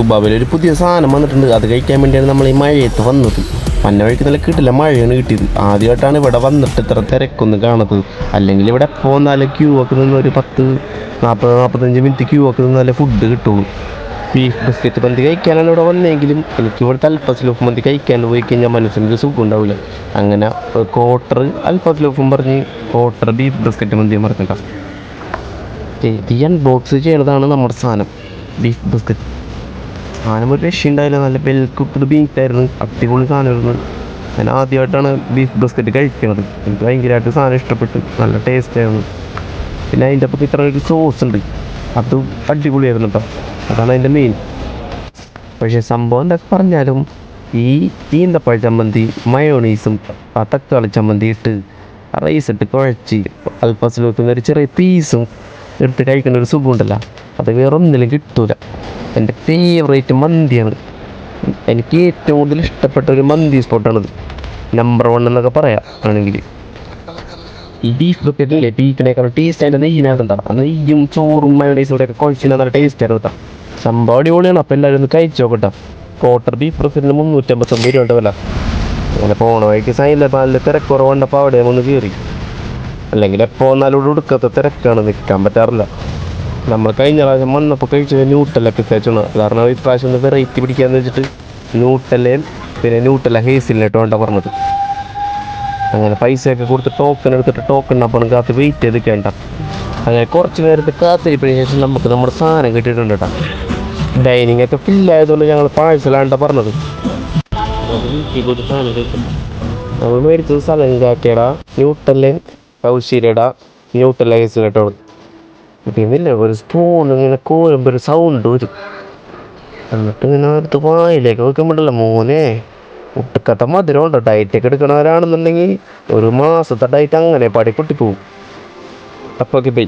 കുബാബിൽ ഒരു പുതിയ സാധനം വന്നിട്ടുണ്ട്. അത് കഴിക്കാൻ വേണ്ടിയാണ് നമ്മൾ ഈ മഴയത്ത് വന്നത്. മഞ്ഞ വഴിക്ക് നല്ല കിട്ടില്ല മഴയാണ് കിട്ടിയത്. ആദ്യമായിട്ടാണ് ഇവിടെ വന്നിട്ട് ഇത്ര തിരക്കൊന്നും കാണുന്നത്. അല്ലെങ്കിൽ ഇവിടെ പോന്നാലും ക്യൂ ഒക്കെ നിന്ന് ഒരു പത്ത് നാൽപ്പത് നാൽപ്പത്തഞ്ച് മിനിറ്റ് ക്യൂ ഒക്കെ നിന്ന് നല്ല ഫുഡ് കിട്ടുള്ളൂ. ബീഫ് ബിസ്ക്കറ്റ് മന്തി കഴിക്കാനാണ് ഇവിടെ വന്നെങ്കിലും എനിക്ക് ഇവിടെ അൽഫസിലോഫ് മന്തി കഴിക്കാൻ പോയി കഴിഞ്ഞാൽ മനസ്സിനൊരു സുഖം ഉണ്ടാവില്ല. അങ്ങനെ ക്വാർട്ടർ അൽഫസിലോഫും പറഞ്ഞ് ക്വാർട്ടർ ബീഫ് ബിസ്ക്കറ്റ് മന്തിയും മറക്കണ്ട ഈ അൺബോക്സ് ചെയ്യണതാണ് നമ്മുടെ സാധനം. ബീഫ് ബിസ്ക്കറ്റ് സാധനം ഒരു രക്ഷയുണ്ടായില്ല. നല്ല വെൽ കുക്ക്ഡ് ബീറ്റായിരുന്നു അടിപൊളി സാധനമായിരുന്നു. ഞാൻ ആദ്യമായിട്ടാണ് ബീഫ് ബിസ്ക്കറ്റ് കഴിക്കുന്നത് എനിക്ക് ഭയങ്കരമായിട്ട് സാധനം ഇഷ്ടപ്പെട്ടു. നല്ല ടേസ്റ്റ് ആയിരുന്നു. പിന്നെ അതിന്റെ അപ്പം ഇത്ര ഒരു സോസ് ഉണ്ട്. അത് അടിപൊളിയായിരുന്നു കേട്ടോ അതാണ് അതിന്റെ മെയിൻ പക്ഷേ സംഭവം എന്തൊക്കെ പറഞ്ഞാലും ഈ ഈന്തപ്പഴ ചമ്മന്തി മയോണീസും ആ തക്കാളി ചമ്മന്തി ഇട്ട് റൈസ് ഇട്ട് കുഴച്ച് അൽഫാസിലോട്ട് ഒരു ചെറിയ പീസും എടുത്ത് കഴിക്കുന്ന ഒരു സുഖമുണ്ടല്ലോ. അത് വേറെ ഒന്നിലും കിട്ടൂല. എന്റെ ഫേവറേറ്റ് മന്തിയാണ്. എനിക്ക് ഏറ്റവും കൂടുതൽ ഇഷ്ടപ്പെട്ട ഒരു മന്തി സ്പോട്ടാണിത് നമ്പർ വൺ എന്നൊക്കെ പറയാം ആണെങ്കിൽ. ഈ ബീഫ് ഇല്ലേ ബീഫിനേക്കാളും ടേസ്റ്റ് അതിന്റെ നെയ്യിനകത്തുണ്ടാവും ആ നെയ്യും ചോറും മയോണൈസും ഒക്കെ കുഴച്ചിട്ട് നല്ല ടേസ്റ്റ് ആയിരുന്നു കേട്ടോ സംഭവം അടിപൊളിയാണ്. അപ്പോൾ എല്ലാവരും ഒന്ന് കഴിച്ചോ കേട്ടോ ക്വാർട്ടർ ബീഫ് ബിസ്ക്കറ്റിന് മുന്നൂറ്റമ്പത്തൊമ്പത് രൂപ വില. അങ്ങനെ പോണ വഴിക്ക് സൈഡിലെ നല്ല തിരക്കുറവുണ്ടപ്പോൾ അവിടെ ഒന്ന് കയറി അല്ലെങ്കിൽ എപ്പോൾ വന്നാലും ഇവിടെ ഉടുക്കത്തെ തിരക്കാണ്. നിൽക്കാൻ പറ്റാറില്ല. നമ്മൾ കഴിഞ്ഞ പ്രാവശ്യം വന്നപ്പോൾ കഴിച്ചത് ന്യൂട്ടലൊക്കെ തേച്ചാണ് കാരണം ഈ പ്രാവശ്യം ഒന്ന് വെറൈറ്റി പിടിക്കാന്ന് വെച്ചിട്ട് ന്യൂട്ടലയും പിന്നെ ന്യൂട്ടല ഹേസിലിട്ടോ ഉണ്ടാ പറഞ്ഞത്. അങ്ങനെ പൈസയൊക്കെ കൊടുത്ത് ടോക്കൺ എടുത്തിട്ട് ടോക്കൺ അപ്പം കാത്ത് വെയിറ്റ് ചെയ്ത് കേണ്ട അങ്ങനെ കുറച്ച് നേരത്തെ കാത്തിരിപ്പിന് ശേഷം നമുക്ക് നമ്മുടെ സാധനം കിട്ടിയിട്ടുണ്ട് കേട്ടോ ഡൈനിങ് ഒക്കെ ഫില്ലായതുകൊണ്ട് ഞങ്ങൾ പാഴ്സലാണ്ട പറഞ്ഞത്. നമ്മൾ മേടിച്ചത് സ്ഥലം സലങ്കാക്കയുടെ ന്യൂട്ടലൻ കൗശീരയുടെ ന്യൂട്ടല ഹേസിലിട്ടോ പിന്നില്ല ഒരു സ്പൂൺ ഇങ്ങനെ കോരുമ്പോൾ ഒരു സൗണ്ട് വരും. എന്നിട്ട് ഇങ്ങനെ എടുത്ത് വായിലേക്ക് വെക്കുമ്പോഴല്ല മോനെ ഒട്ടുക്കത്ത മധുരം ഡയറ്റ് ഡയറ്റൊക്കെ എടുക്കണവരാണെന്നുണ്ടെങ്കിൽ ഒരു മാസത്തെ ഡയറ്റ് അങ്ങനെ പടി അപ്പോൾ ഓക്കെ ബൈ